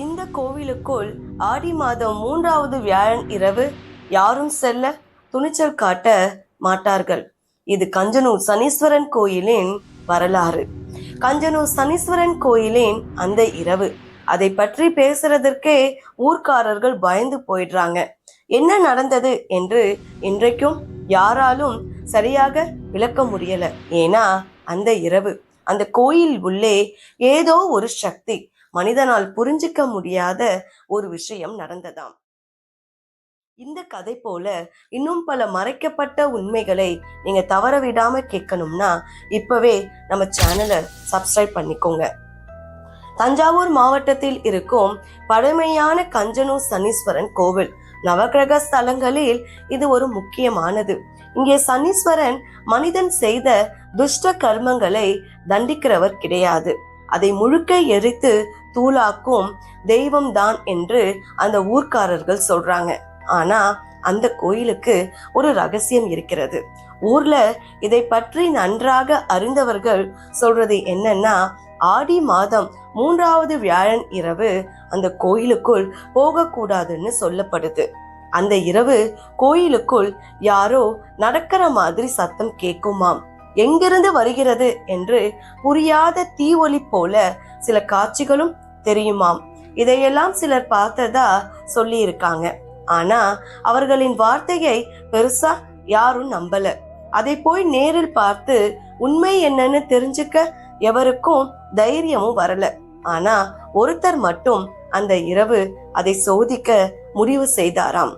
இந்த கோவிலுக்குள் ஆடி மாதம் மூன்றாவது வியாழன் இரவு யாரும் செல்ல துணிச்சல் காட்ட மாட்டார்கள். இது கஞ்சனூர் சனீஸ்வரன் கோயிலின் வரலாறு. கஞ்சனூர் சனீஸ்வரன் கோயிலின் அந்த இரவு. அதை பற்றி பேசுறதற்கே ஊர்க்காரர்கள் பயந்து போயிடுறாங்க. என்ன நடந்தது என்று இன்றைக்கும் யாராலும் சரியாக விளக்க முடியல. ஏன்னா அந்த இரவு அந்த கோயில் உள்ளே ஏதோ ஒரு சக்தி. மனிதனால் புரிஞ்சிக்க முடியாத ஒரு விஷயம் நடந்ததாம். இந்த கதை போல இன்னும் பல மறைக்கப்பட்ட உண்மைகளை நீங்க தவற விடாம கேட்கணும்னா இப்பவே நம்ம சேனலை சப்ஸ்கிரைப் பண்ணிக்கோங்க. தஞ்சாவூர் மாவட்டத்தில் இருக்கும் பழமையான கஞ்சனூர் சனீஸ்வரன் கோவில் நவக்கிரக ஸ்தலங்களில் இது ஒரு முக்கியமானது. இங்கே சனீஸ்வரன் மனிதன் செய்த துஷ்ட கர்மங்களை தண்டிக்கிறவர் கிடையாது. அதை முழுக்க எரித்து தூளாக்கும் தெய்வம்தான் என்று அந்த ஊர்க்காரர்கள் சொல்றாங்க. ஆனா அந்த கோயிலுக்கு ஒரு ரகசியம் இருக்கிறது. ஊர்ல இதை பற்றி நன்றாக அறிந்தவர்கள் சொல்றது என்னன்னா ஆடி மாதம் மூன்றாவது வியாழன் இரவு அந்த கோயிலுக்குள் போகக்கூடாதுன்னு சொல்லப்படுது. அந்த இரவு கோயிலுக்குள் யாரோ நடக்கிற மாதிரி சத்தம் கேட்குமாம். எங்கிருந்து வருகிறது என்று புரியாத தீ ஒளி போல சில காட்சிகளும் தெரியுமாம். இதையெல்லாம் சிலர் பார்த்ததா சொல்லி இருக்காங்க ஆனா அவர்களின் வார்த்தையை பெருசா யாரும் நம்பல. அதை போய் நேரில் பார்த்து உண்மை என்னன்னு தெரிஞ்சுக்க எவருக்கும் தைரியமும் வரல. ஆனா ஒருத்தர் மட்டும் அந்த இரவு அதை சோதிக்க முடிவு செய்தாராம்.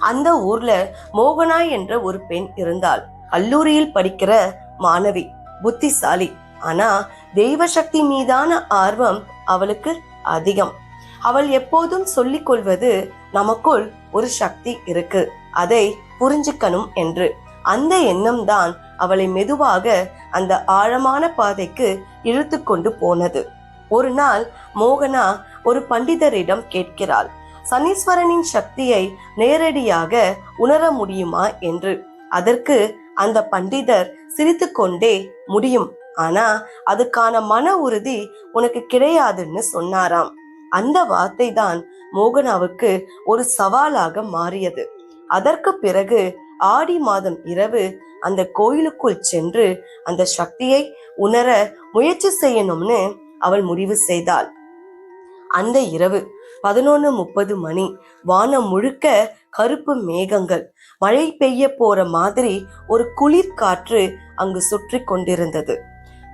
அந்த ஊர்ல மோகனா என்ற ஒரு பெண் இருந்தாள். கல்லூரியில் படிக்கிற மாணவி புத்திசாலி. ஆனா தெய்வ சக்தி மீதான ஆர்வம் அவளுக்கு அதிகம். அவள் எப்போதும் சொல்லிக் கொள்வது நமக்குள் ஒரு சக்தி இருக்கு. அதை புரிஞ்சுக்கணும் என்று. அந்த எண்ணம் தான் அவளை மெதுவாக அந்த ஆழமான பாதைக்கு இழுத்து கொண்டு போனது. ஒரு நாள் மோகனா ஒரு பண்டிதரிடம் கேட்கிறாள் சனீஸ்வரனின் சக்தியை நேரடியாக உணர முடியுமா? என்று. அதற்கு அந்த பண்டிதர் சிரித்துக்கொண்டே முடியும். ஆனா அதுக்கான மன உறுதி உனக்கு கிடையாதுன்னு சொன்னாராம். அந்த வார்த்தை தான் மோகனாவுக்கு ஒரு சவாலாக மாறியது. அதற்கு பிறகு ஆடி மாதம் இரவு அந்த கோயிலுக்குள் சென்று அந்த சக்தியை உணர முயற்சி செய்யணும்னு அவள் முடிவு செய்தாள். அந்த இரவு பதினொன்று முப்பது மணி வானம் முழுக்க கருப்பு மேகங்கள் மழை பெய்ய போற மாதிரி ஒரு குளிர் காற்று அங்கு சுற்றி கொண்டிருந்தது.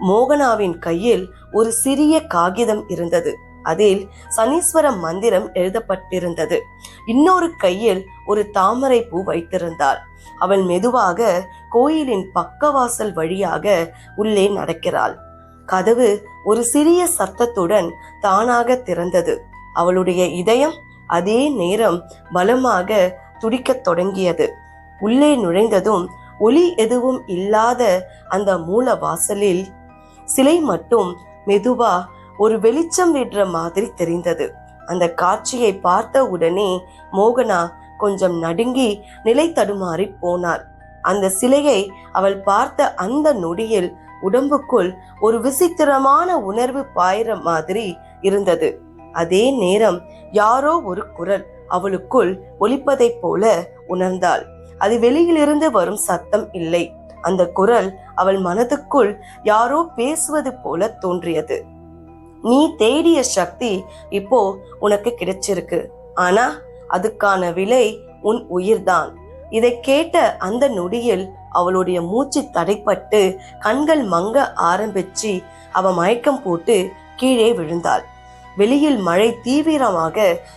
மோகனாவின் கையில் ஒரு சிறிய காகிதம் இருந்தது. அதில் சனீஸ்வர மந்திரம் எழுதப்பட்டிருந்தது. இன்னொரு கையில் ஒரு தாமரை பூ வைத்திருந்தாள் அவள் மெதுவாக கோயிலின் பக்கவாசல் வழியாக உள்ளே நடக்கிறாள். கதவு ஒரு சிறிய சத்தத்துடன் தானாக திறந்தது. அவளுடைய இதயம் அதே நேரம் பலமாக துடிக்கத் தொடங்கியது. உள்ளே நுழைந்ததும் ஒளி எதுவும் இல்லாத அந்த மூல வாசலில் சிலை மட்டும் மெதுவா ஒரு வெளிச்சம் விடுற மாதிரி தெரிந்தது. அந்த காட்சியை பார்த்த உடனே மோகனா கொஞ்சம் நடுங்கி நிலை தடுமாறி போனாள். அந்த சிலையை அவள் பார்த்த அந்த நொடியில் உடம்புக்குள் ஒரு விசித்திரமான உணர்வு பாயிற மாதிரி இருந்தது. அதே நேரம் யாரோ ஒரு குரல் அவளுக்குள் ஒலிப்பதைப் போல உணர்ந்தாள். அது வெளியிலிருந்து வரும் சத்தம் இல்லை. அந்த குரல் அவள் மனதுக்குள் யாரோ பேசுவது போல தோன்றியது. நீ தேடிய சக்தி இப்போ உனக்கு கிடைச்சிருக்கு. ஆனா அதுக்கான விலை உன் உயிர்தான். இதை கேட்ட அந்த நொடியில் அவளுடைய மூச்சு தடைப்பட்டு கண்கள் மங்க ஆரம்பிச்சு அவ மயக்கம் போட்டு கீழே விழுந்தாள். வெளியில் மழை தீவிரமாக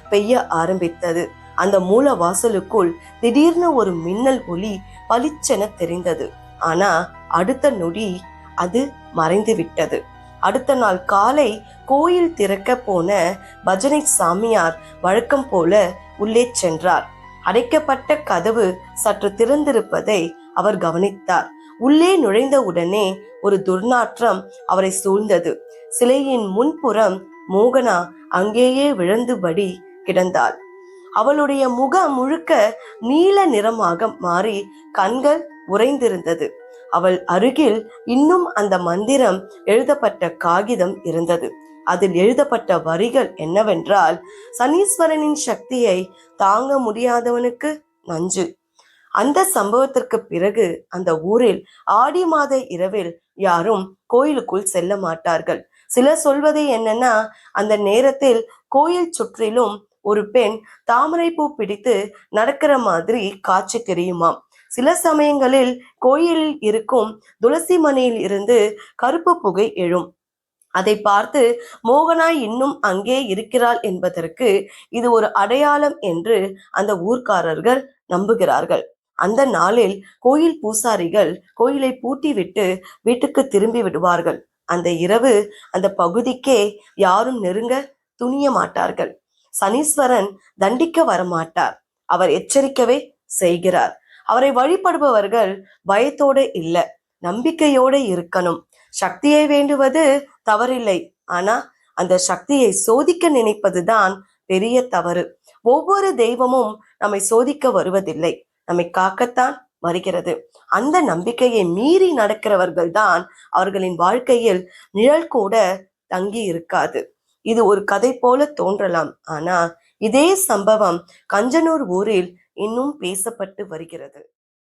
பெய்ய ஆரம்பித்தது. அந்த மூல வாசலுக்குள் திடீர்னு ஒரு மின்னல் ஒளி பளிச்சென தெரிந்தது. ஆனா அடுத்த நொடி அது மறைந்து விட்டது. அடுத்த நாள் காலை கோயில் திறக்க போன பஜனை சாமியார் வழக்கம் போல உள்ளே சென்றார். அடைக்கப்பட்ட கதவு சற்று திறந்திருப்பதை அவர் கவனித்தார். உள்ளே நுழைந்த உடனே ஒரு துர்நாற்றம் அவரை சூழ்ந்தது. சிலையின் முன்புறம் மோகனா அங்கேயே விழுந்துபடி கிடந்தாள். அவளுடைய முகம் முழுக்க நீல நிறமாக மாறி கண்கள் உறைந்திருந்தது. அவள் அருகில் இன்னும் அந்த மந்திரம் எழுதப்பட்ட காகிதம் இருந்தது. அதில் எழுதப்பட்ட வரிகள் என்னவென்றால் சனீஸ்வரனின் சக்தியை தாங்க முடியாதவனுக்கு நஞ்சு. அந்த சம்பவத்திற்கு பிறகு அந்த ஊரில் ஆடி மாத இரவில் யாரும் கோயிலுக்குள் செல்ல மாட்டார்கள். சிலர் சொல்வது என்னன்னா அந்த நேரத்தில் கோயில் சுற்றிலும் ஒரு பெண் தாமரைப்பூ பிடித்து நடக்கிற மாதிரி காட்சி தெரியுமாம். சில சமயங்களில் கோயிலில் இருக்கும் துளசி மணியில் இருந்து கருப்பு புகை எழும். அதை பார்த்து மோகனா இன்னும் அங்கே இருக்கிறாள் என்பதற்கு இது ஒரு அடையாளம் என்று அந்த ஊர்க்காரர்கள் நம்புகிறார்கள். அந்த நாளில் கோயில் பூசாரிகள் கோயிலை பூட்டிவிட்டு வீட்டுக்கு திரும்பி விடுவார்கள். அந்த இரவு அந்த பகுதிக்கே யாரும் நெருங்க துணிய மாட்டார்கள். சனீஸ்வரன் தண்டிக்க வரமாட்டார். அவர் எச்சரிக்கவே செய்கிறார். அவரை வழிபடுபவர்கள் பயத்தோட இல்லை நம்பிக்கையோட இருக்கணும். சக்தியை வேண்டுவது தவறில்லை. ஆனா அந்த சக்தியை சோதிக்க நினைப்பதுதான் பெரிய தவறு. ஒவ்வொரு தெய்வமும் நம்மை சோதிக்க வருவதில்லை. நம்மை காக்கத்தான் வருகிறது. அந்த நம்பிக்கையை மீறி நடக்கிறவர்கள் தான் அவர்களின் வாழ்க்கையில் நிழல் கூட தங்கி இருக்காது. இது ஒரு கதை போல தோன்றலாம். ஆனா இதே சம்பவம் கஞ்சனூர் ஊரில் இன்னும் பேசப்பட்டு வருகிறது.